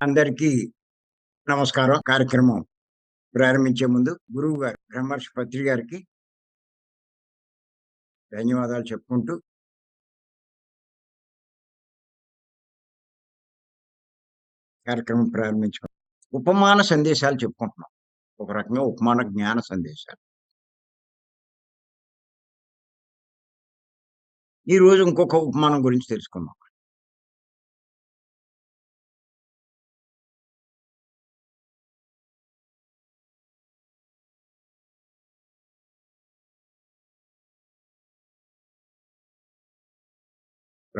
అందరికీ నమస్కారం. కార్యక్రమం ప్రారంభించే ముందు గురువు గారు బ్రహ్మర్షి పత్రి గారికి ధన్యవాదాలు చెప్పుకుంటూ కార్యక్రమం ప్రారంభించుకున్నాం. ఉపమాన సందేశాలు చెప్పుకుంటున్నాం. ఒక రకంగా ఉపమాన జ్ఞాన సందేశాలు. ఈరోజు ఇంకొక ఉపమానం గురించి తెలుసుకుందాం.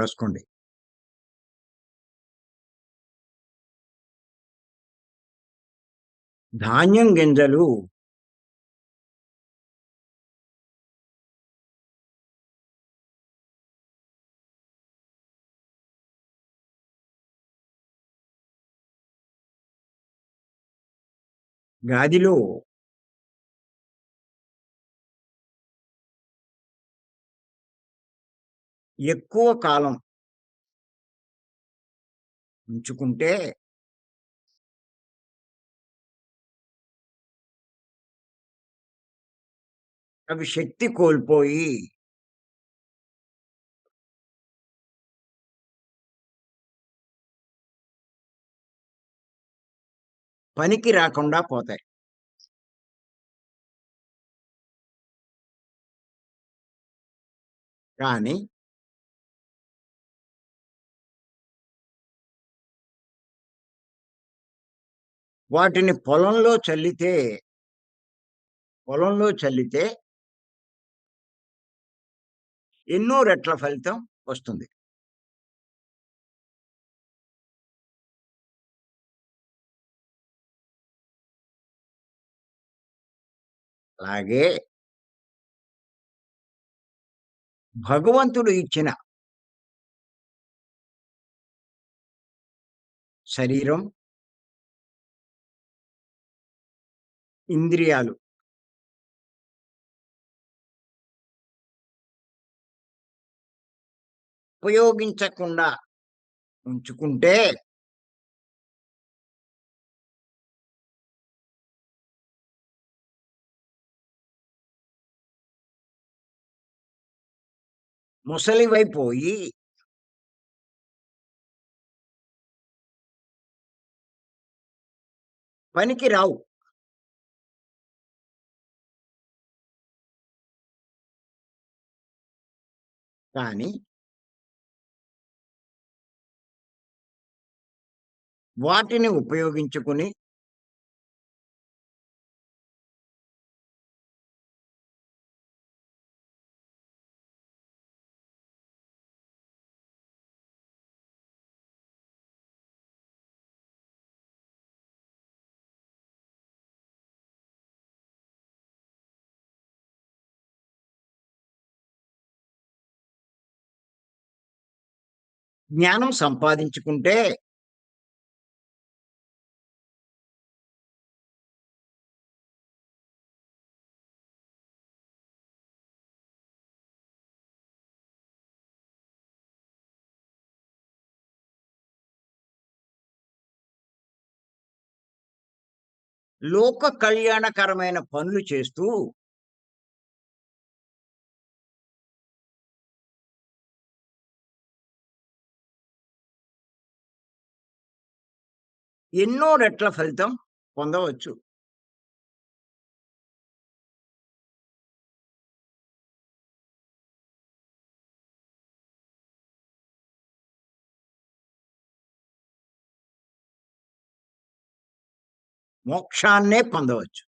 రాసుకోండి. ధాన్యం గింజలు గాదిలో ఎక్కువ కాలం ఉంచుకుంటే అవి శక్తి కోల్పోయి పనికి రాకుండా పోతాయి. కానీ వాటిని పొలంలో చల్లితే పొలంలో చల్లితే ఎన్నో రెట్ల ఫలితం వస్తుంది. అలాగే భగవంతుడు ఇచ్చిన శరీరం ఇంద్రియాలు ఉపయోగించకుండా ఉంచుకుంటే ముసలివైపోయి పనికి రావు. కానీ వాటిని ఉపయోగించుకుని జ్ఞానం సంపాదించుకుంటే లోక కళ్యాణకరమైన పనులు చేస్తూ ఎన్నో రెట్ల ఫలితం పొందవచ్చు. మోక్షాన్నే పొందవచ్చు.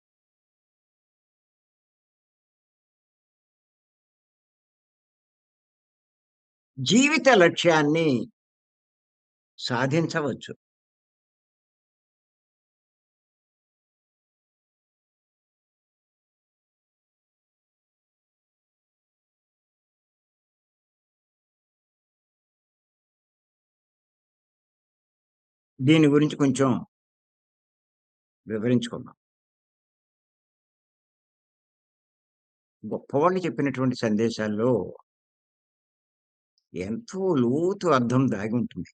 జీవిత లక్ష్యాన్ని సాధించవచ్చు. దీని గురించి కొంచెం వివరించుకుందాం. గొప్పవాళ్ళు చెప్పినటువంటి సందేశాల్లో ఎంతో లోతు అర్థం దాగి ఉంటుంది.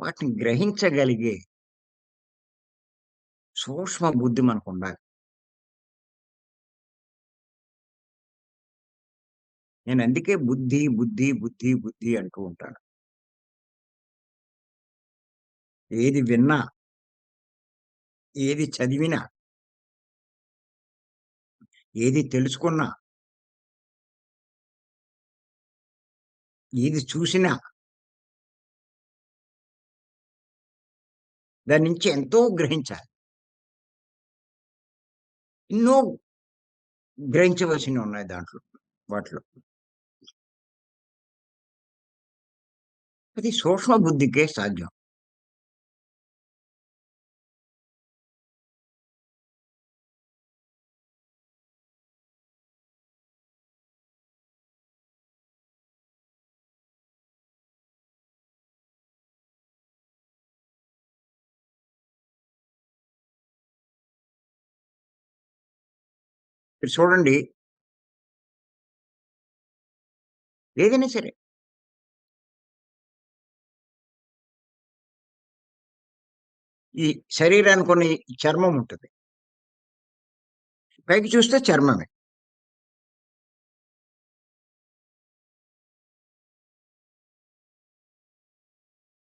వాటిని గ్రహించగలిగే సూక్ష్మ బుద్ధి మనకు ఉండాలి నేను అందుకే బుద్ధి, బుద్ధి, బుద్ధి, బుద్ధి అంటూ ఉంటాను. ఏది విన్నా ఏది చదివినా ఏది తెలుసుకున్నా ఏది చూసినా దాని నుంచి ఎంతో గ్రహించాలి. ఎన్నో గ్రహించవలసినవి ఉన్నాయి దాంట్లో. వాటిలో. అది సూక్ష్మ బుద్ధికే సాధ్యం. మీరు చూడండి ఏదైనా సరే. ఈ శరీరానికి కొన్ని చర్మం ఉంటుంది పైకి చూస్తే చర్మమే.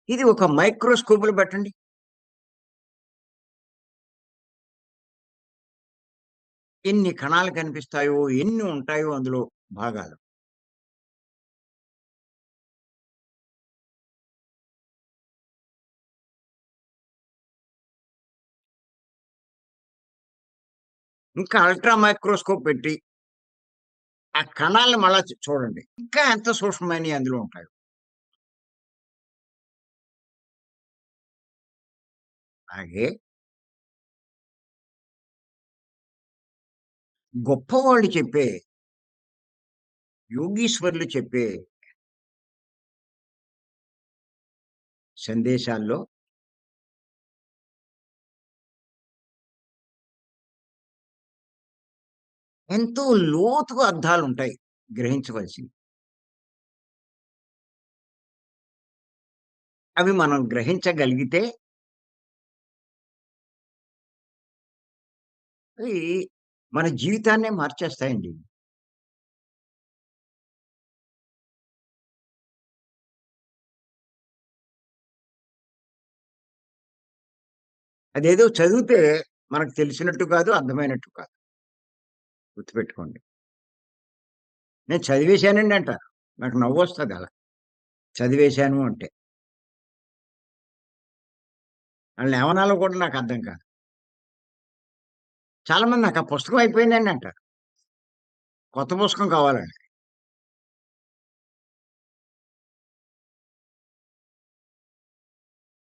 ఇది ఒక మైక్రోస్కోప్‌లో పెట్టండి. ఎన్ని కణాలు కనిపిస్తాయో, ఎన్ని ఉంటాయో అందులో భాగాలు. ఇంకా అల్ట్రా మైక్రోస్కోప్ పెట్టి ఆ కణాలను మళ్ళా చూడండి. ఇంకా ఎంత సూక్ష్మమైనయి అందులో ఉంటాయో. అలాగే గొప్పవాళ్ళు చెప్పే యోగీశ్వరులు చెప్పే సందేశాల్లో ఎంతో లోతుగా అర్థాలుంటాయి గ్రహించవలసి అవి మనం గ్రహించగలిగితే మన జీవితాన్నే మార్చేస్తాయండి. అదేదో చదివితే మనకు తెలిసినట్టు కాదు, అర్థమైనట్టు కాదు. గుర్తుపెట్టుకోండి. నేను చదివేశానండి అంటారు. నాకు నవ్వొస్తది అలా. చదివేశాను అంటే. వాళ్ళని ఏమనాలో కూడా నాకు అర్థం కాదు. చాలామంది నాకు ఆ పుస్తకం అయిపోయిందండి అంటారు. కొత్త పుస్తకం కావాలండి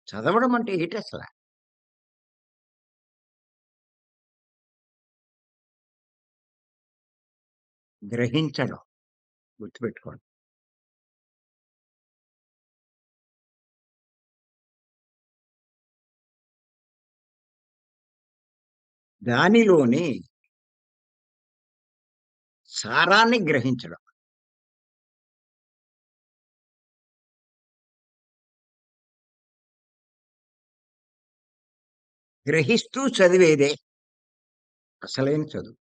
చదవడం అంటే ఏటసల? గ్రహించడం. గుర్తుపెట్టుకోండి. దానిలోని సారాన్ని గ్రహించడం. గ్రహిస్తూ చదివేదే అసలైన చదువు.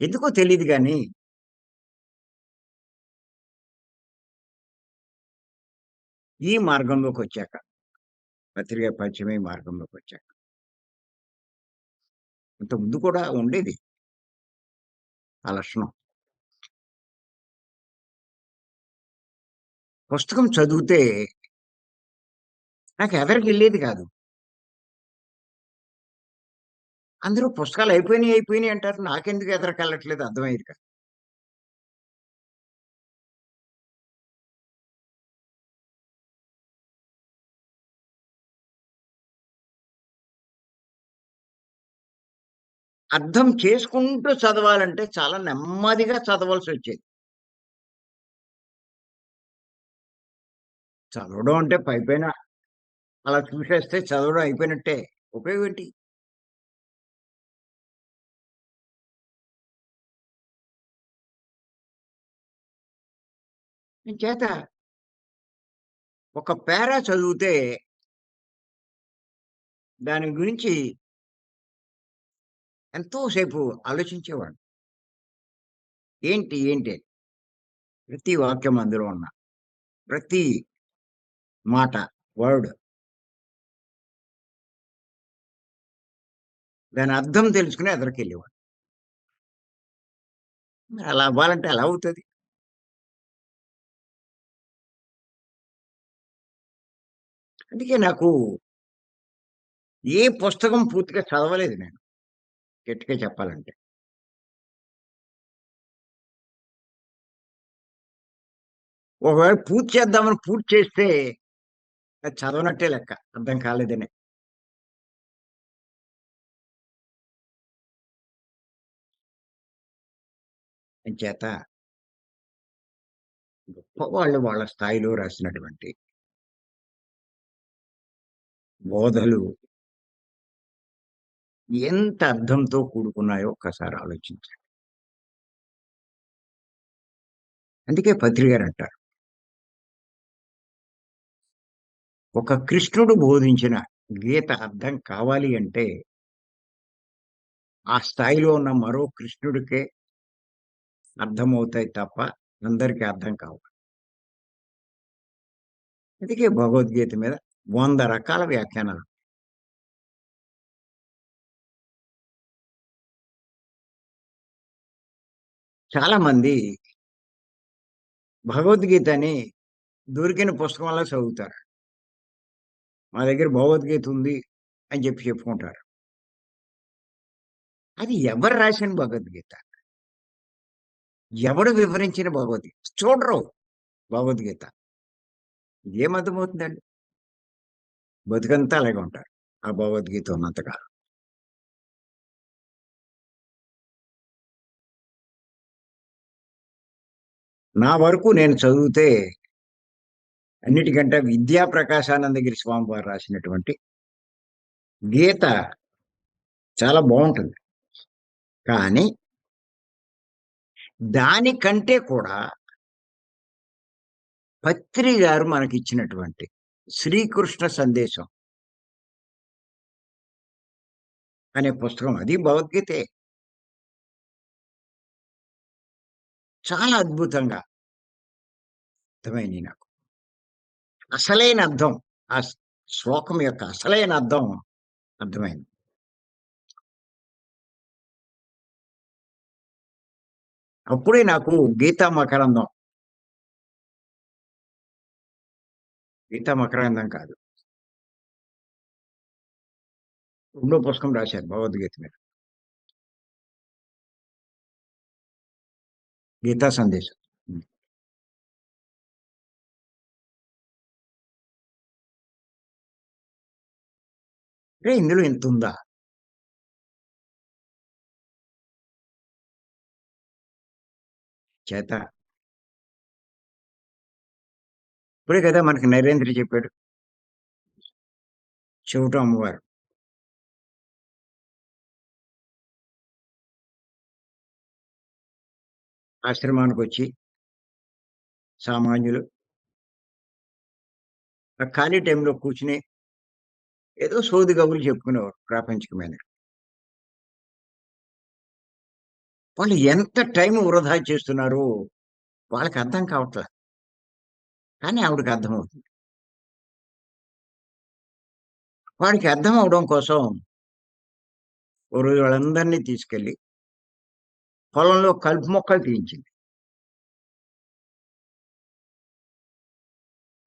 ఎందుకో తెలియదు కానీ ఈ మార్గంలోకి వచ్చాక మార్గంలోకొచ్చాక, మార్గంలోకి వచ్చాక మార్గంలోకొచ్చాక. ఇంతకుముందు కూడా ఉండేది. ఆ లక్షణం. పుస్తకం చదివితే నాకు ఎదరకెళ్ళేది కాదు. అందరూ పుస్తకాలు అయిపోయినాయి అయిపోయినాయి అంటారు. నాకెందుకు ఎదరకెళ్ళట్లేదు అర్థమయ్యేది కాదు. అర్థం చేసుకుంటూ చదవాలంటే చాలా నెమ్మదిగా చదవాల్సి వచ్చేది. చదవడం అంటే పైపైన అలా చూసేస్తే చదవడం అయిపోయినట్టే. ఉపయోగం ఏంటి? చేత ఒక పేరా చదివితే దాని గురించి ఎంతోసేపు ఆలోచించేవాడు. ఏంటి ఏంటి? ప్రతి వాక్యం అందులో ఉన్న ప్రతి మాట వర్డ్. దాని అర్థం తెలుసుకుని ఎదరికి వెళ్ళేవాడు అలా అవ్వాలంటే అలా అవుతుంది? అందుకే నాకు ఏ పుస్తకం పూర్తిగా చదవలేదు నేను. గట్టిగా చెప్పాలంటే. ఒకవేళ పూర్తి చేద్దామని పూర్తి చేస్తే అది చదవనట్టే లెక్క. అర్థం కాలేదని. చేత గొప్పవాళ్ళు వాళ్ళ స్థాయిలో రాసినటువంటి బోధలు ఎంత అర్థంతో కూడుకున్నాయో ఒకసారి ఆలోచించండి. అందుకే పత్రి గారు అంటారు. ఒక కృష్ణుడు బోధించిన గీత అర్థం కావాలి అంటే ఆ స్థాయిలో ఉన్న మరో కృష్ణుడికే అర్థమవుతాయి తప్ప అందరికీ అర్థం కావాలి అందుకే భగవద్గీత మీద వంద రకాల వ్యాఖ్యానాలు. చాలా మంది భగవద్గీతని దొరికిన పుస్తకం చదువుతారు. మా దగ్గర భగవద్గీత ఉంది అని చెప్పి చెప్పుకుంటారు. అది ఎవరు రాసిన భగవద్గీత? ఎవడు వివరించిన భగవద్గీత? చూడరు భగవద్గీత. ఏమర్థమవుతుందండి బతుకంతా అలాగే ఉంటారు ఆ భగవద్గీత ఉన్నంతకాలం. నా వరకు నేను చదివితే అన్నిటికంటే విద్యా ప్రకాశానందగిరి స్వామి వారు రాసినటువంటి గీత చాలా బాగుంటుంది. కానీ దానికంటే కూడా పత్రి గారు మనకి ఇచ్చినటువంటి శ్రీకృష్ణ సందేశం అనే పుస్తకం అది భగవద్గీతే. చాలా అద్భుతంగా అర్థమైంది నాకు. అసలైన అర్థం ఆ శ్లోకం యొక్క అసలైన అర్థం అర్థమైంది. అప్పుడే నాకు గీతా మకరందం. గీతా మకరందం కాదు. రెండో పుస్తకం రాశారు భగవద్గీత మీద. గీతా సందేశం. రే ఇందులో ఇంత ఉందా చేత. ఇప్పుడే కదా మనకి నరేంద్ర చెప్పాడు. చెవిట అమ్మవారు. ఆశ్రమానికి వచ్చి సామాన్యులు. ఆ ఖాళీ టైంలో కూర్చుని ఏదో సోది గబులు చెప్పుకునేవారు ప్రాపంచికమైన. వాళ్ళు ఎంత టైం వృధా చేస్తున్నారు వాళ్ళకి అర్థం కావట్లే. కానీ ఆవిడకి అర్థమవుతుంది వాడికి అర్థం అవడం కోసం ఓ రోజు వాళ్ళందరినీ తీసుకెళ్ళి పొలంలో కలుపు మొక్కలు తీయించింది.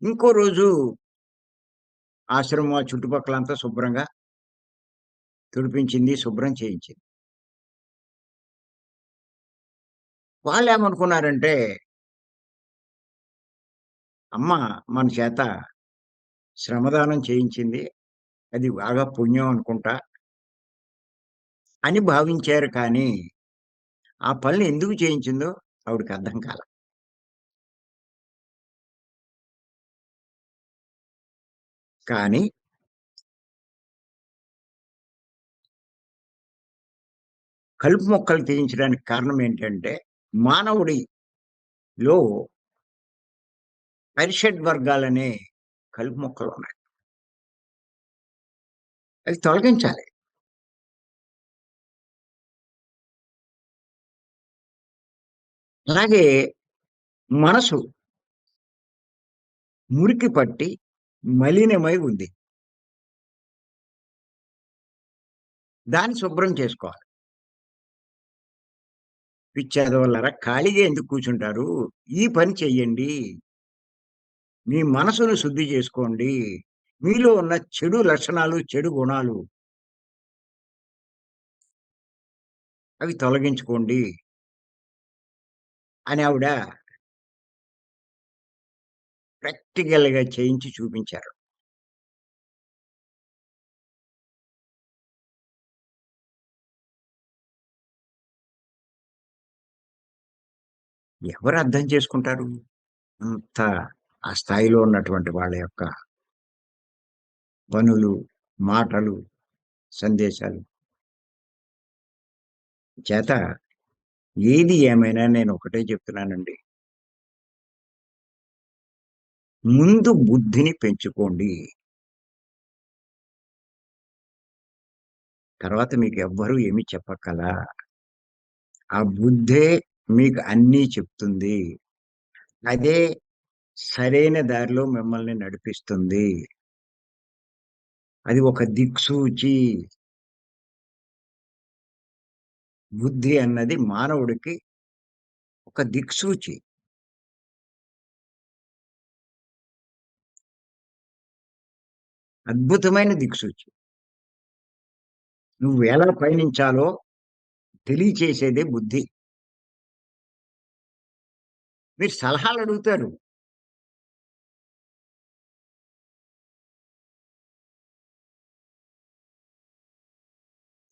ఇంకో రోజు ఆశ్రమం చుట్టుపక్కల అంతా శుభ్రంగా తుడిపించింది శుభ్రం చేయించింది. వాళ్ళు ఏమనుకున్నారంటే అమ్మ మన చేత శ్రమదానం చేయించింది అది బాగా పుణ్యం అనుకుంటా అని భావించారు కానీ ఆ పనులు ఎందుకు చేయించిందో ఆవిడకి అర్థం కాల. కానీ కలుపు మొక్కలు తీయించడానికి కారణం ఏంటంటే మానవుడిలో పరిషడ్ వర్గాలనే కలుపు మొక్కలు ఉన్నాయి. అవి తొలగించాలి. అలాగే మనసు మురికి పట్టి మలినమై ఉంది. దాన్ని శుభ్రం చేసుకోవాలి. పిచ్చేదవల్లరా ఖాళీగా ఎందుకు కూర్చుంటారు? ఈ పని చెయ్యండి. మీ మనసును శుద్ధి చేసుకోండి. మీలో ఉన్న చెడు లక్షణాలు చెడు గుణాలు అవి తొలగించుకోండి. అని ఆవిడ ప్రాక్టికల్గా చేయించి చూపించారు. ఎవరు అర్థం చేసుకుంటారు? అంత ఆ స్థాయిలో ఉన్నటువంటి వాళ్ళ యొక్క పనులు మాటలు సందేశాలు. చేత ఏది ఏమైనా నేను ఒకటే చెప్తున్నానండి. ముందు బుద్ధిని పెంచుకోండి. తర్వాత మీకు ఎవ్వరూ ఏమి చెప్పక్కలా. ఆ బుద్ధే మీకు అన్నీ చెప్తుంది. అదే సరైన దారిలో మిమ్మల్ని నడిపిస్తుంది. అది ఒక దిక్సూచి. బుద్ధి అన్నది మానవుడికి ఒక దిక్సూచి. అద్భుతమైన దిక్సూచి. నువ్వు ఎలా పయనించాలో తెలియచేసేదే బుద్ధి. మీరు సలహాలు అడుగుతారు.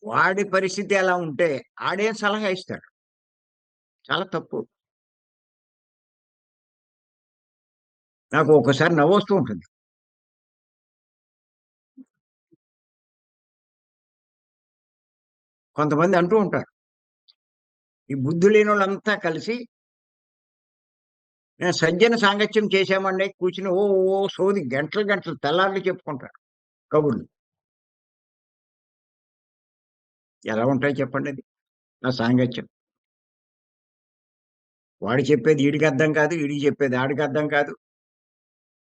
వాడి పరిస్థితి ఎలా ఉంటే ఆడేం సలహా ఇస్తాడు. చాలా తప్పు. నాకు ఒకసారి నవ్వొస్తూ ఉంటుంది. కొంతమంది అంటూ ఉంటారు. ఈ బుద్ధి లేని వాళ్ళంతా కలిసి నేను సజ్జన సాంగత్యం చేశామండి కూర్చుని ఓ ఓ సోది గంటలు గంటలు తెల్లార్లు చెప్పుకుంటారు కబుర్లు. ఎలా ఉంటాయి చెప్పండి. అది నా సాంగత్యం వాడు చెప్పేది వీడికి అర్థం కాదు వీడికి చెప్పేది ఆడికి అర్థం కాదు.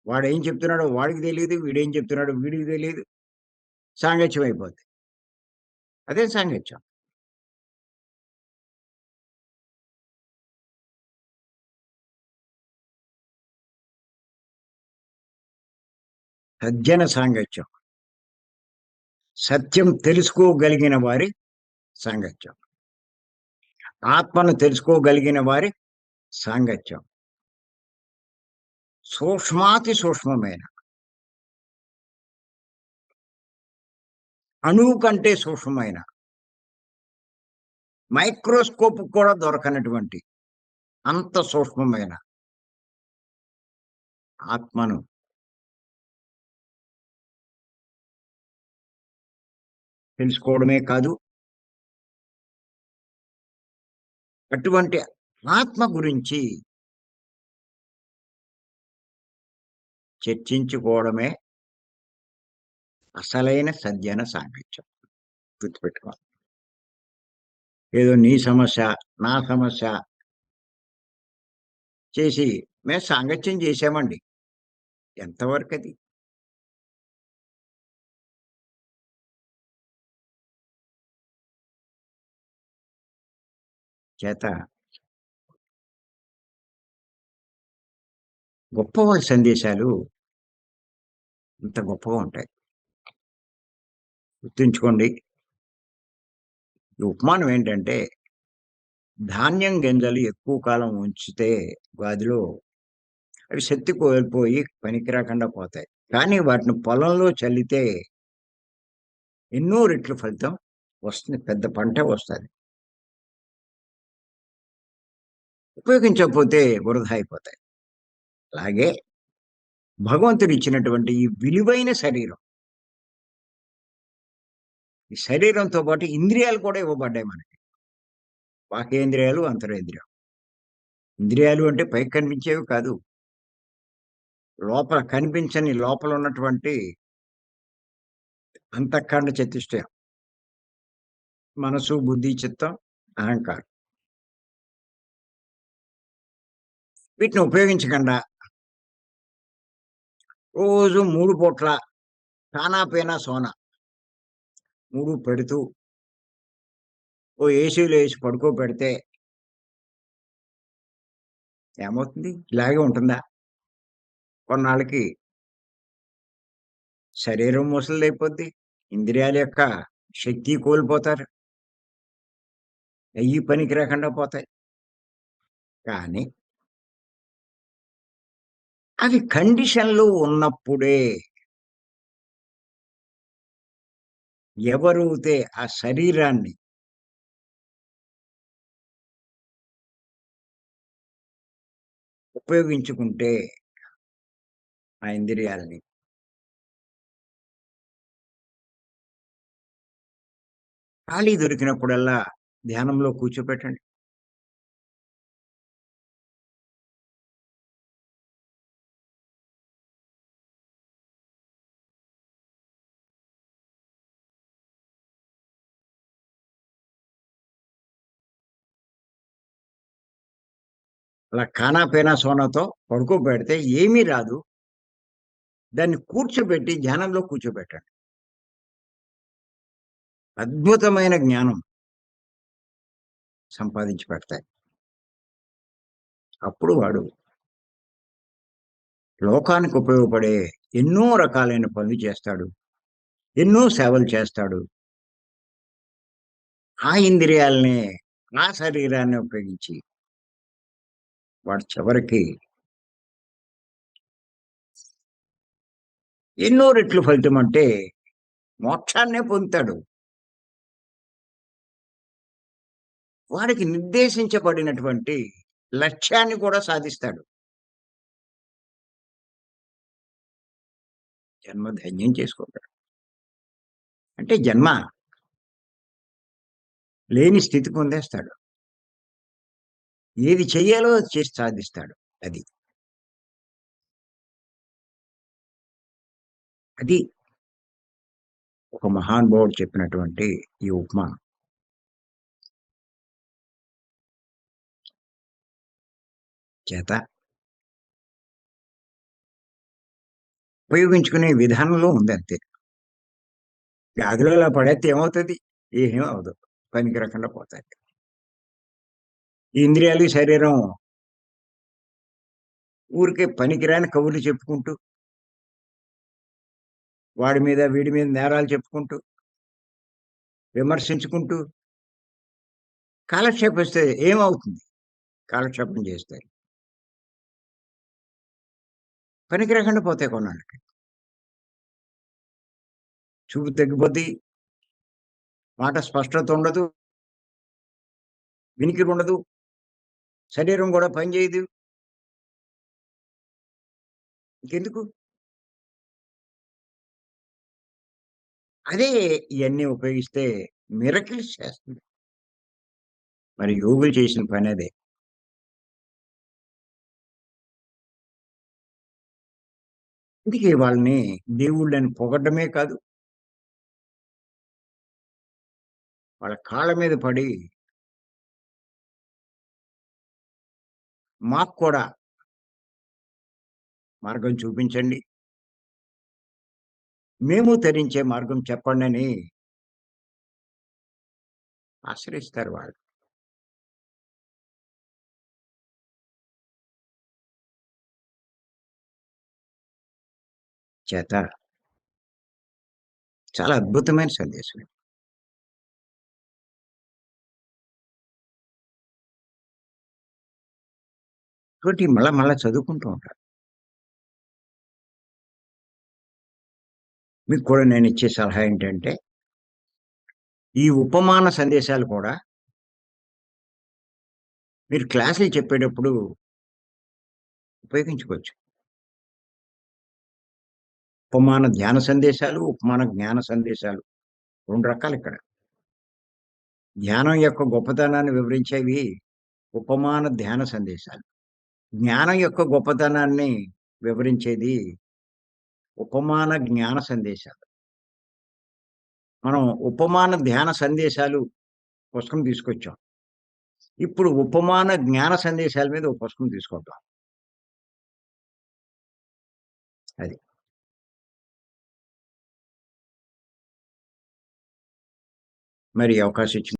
వాడు ఏం చెప్తున్నాడో వాడికి తెలియదు వీడేం చెప్తున్నాడో వీడికి తెలియదు. సాంగత్యం అయిపోద్ది. అదే సాంగత్యం. సజ్జన సాంగత్యం. సత్యం తెలుసుకోగలిగిన వారి సాంగత్యం. ఆత్మను తెలుసుకోగలిగిన వారి సాంగత్యం. సూక్ష్మాతి సూక్ష్మమైన. అణువు కంటే సూక్ష్మమైన. మైక్రోస్కోప్ కూడా దొరకనటువంటి అంత సూక్ష్మమైన. ఆత్మను. తెలుసుకోవడమే కాదు అటువంటి ఆత్మ గురించి చర్చించుకోవడమే అసలైన సజ్జన సాంగత్యం. గుర్తుపెట్టుకోవాలి ఏదో నీ సమస్య నా సమస్య చేసి మేము సాంగత్యం చేసామండి ఎంతవరకు అది చేత గొప్పవాళ్ళ సందేశాలు ఇంత గొప్పగా ఉంటాయి. గుర్తుంచుకోండి. ఈ ఉపమానం ఏంటంటే ధాన్యం గింజలు ఎక్కువ కాలం ఉంచితే గాదిలో అవి శక్తి కోల్పోయి పనికి రాకుండా పోతాయి. కానీ వాటిని పొలంలో చల్లితే ఎన్నో రెట్లు ఫలితం వస్తుంది. పెద్ద పంట వస్తుంది. ఉపయోగించకపోతే వృధా అయిపోతాయి. అలాగే భగవంతుడు ఇచ్చినటువంటి ఈ విలువైన శరీరం. ఈ శరీరంతో పాటు ఇంద్రియాలు కూడా ఇవ్వబడ్డాయి మనకి. బాహ్యేంద్రియాలు అంతరేంద్రియం ఇంద్రియాలు అంటే పైకి కనిపించేవి కాదు. లోపల కనిపించని లోపల ఉన్నటువంటి అంతఃకరణ చతుష్టయం. మనసు బుద్ధి చిత్తం అహంకారం. వీటిని ఉపయోగించకుండా రోజు మూడు పూట్ల కానా పీనా సోనా మూడు పెడుతూ ఓ ఏసీలో వేసి పడుకో పెడితే ఏమవుతుంది? ఇలాగే ఉంటుందా? కొన్నాళ్ళకి శరీరం ముసలిదైపోద్ది. ఇంద్రియాల యొక్క శక్తి కోల్పోతారు. అయ్యి పనికి రాకుండా పోతాయి. కానీ అవి కండిషన్లు ఉన్నప్పుడే ఎవరైతే ఆ శరీరాన్ని ఉపయోగించుకుంటే ఆ ఇంద్రియాలని ఖాళీ దొరికినప్పుడల్లా ధ్యానంలో కూర్చోపెట్టండి. అలా ఖానా పేనా సోనాతో పడుకోబెడితే ఏమీ రాదు. దాన్ని కూర్చోబెట్టి ధ్యానంలో కూర్చోబెట్టండి. అద్భుతమైన జ్ఞానం సంపాదించి పెడతాయి. అప్పుడు వాడు లోకానికి ఉపయోగపడే ఎన్నో రకాలైన పనులు చేస్తాడు. ఎన్నో సేవలు చేస్తాడు. ఆ ఇంద్రియాలనే ఆ శరీరాన్ని ఉపయోగించి వాడు చివరికి ఎన్నో రెట్లు ఫలితం అంటే మోక్షాన్నే పొందుతాడు. వాడికి నిర్దేశించబడినటువంటి లక్ష్యాన్ని కూడా సాధిస్తాడు. జన్మ ధన్యం చేసుకుంటాడు. అంటే జన్మ లేని స్థితి పొందేస్తాడు ఏది చెయ్యాలో చేసి సాధిస్తాడు అది. అది ఒక మహానుభావుడు చెప్పినటువంటి ఈ ఉపమా. చేత ఉపయోగించుకునే విధానంలో ఉంది అంతే. గాదిలో పడేస్తే ఏమవుతుంది? ఏమీ అవదు పనికి రకంగా పోతాయి ఈ ఇంద్రియాలు శరీరం ఊరికే పనికిరాని కబుర్లు చెప్పుకుంటూ వాడి మీద వీడి మీద నేరాలు చెప్పుకుంటూ విమర్శించుకుంటూ కాలక్షేపం ఇస్తే ఏమవుతుంది? కాలక్షేపం చేస్తే. పనికి రాకుండా పోతాయి కొన్నాళ్ళకి. చూపు తగ్గిపోతే మాట స్పష్టత ఉండదు. వినికిడి ఉండదు. శరీరం కూడా పనిచేయదు ఇంకెందుకు? అదే ఇవన్నీ ఉపయోగిస్తే మిరకిల్స్ చేస్తుంది. మరి యోగులు చేసిన పని అదే. అందుకే వాళ్ళని దేవుళ్ళని పొగడ్డమే కాదు. వాళ్ళ కాళ్ళ మీద పడి మాకు కూడా మార్గం చూపించండి. మేము తరించే మార్గం చెప్పండి అని ఆశ్రయిస్తారు వాళ్ళు. చేత చాలా అద్భుతమైన సందేశం కాబట్టి మళ్ళా మళ్ళా చదువుకుంటూ ఉంటారు. మీకు కూడా నేను ఇచ్చే సలహా ఏంటంటే ఈ ఉపమాన సందేశాలు కూడా మీరు క్లాసులు చెప్పేటప్పుడు ఉపయోగించుకోవచ్చు. ఉపమాన ధ్యాన సందేశాలు ఉపమాన జ్ఞాన సందేశాలు రెండు రకాలు ఇక్కడ. ధ్యానం యొక్క గొప్పతనాన్ని వివరించేవి ఉపమాన ధ్యాన సందేశాలు. జ్ఞానం యొక్క గొప్పతనాన్ని వివరించేది ఉపమాన జ్ఞాన సందేశాలు. మనం ఉపమాన ధ్యాన సందేశాలు పుస్తకం తీసుకొచ్చాం. ఇప్పుడు ఉపమాన జ్ఞాన సందేశాల మీద ఒక పుస్తకం తీసుకొద్దాం. అది. మరి అవకాశం ఇచ్చింది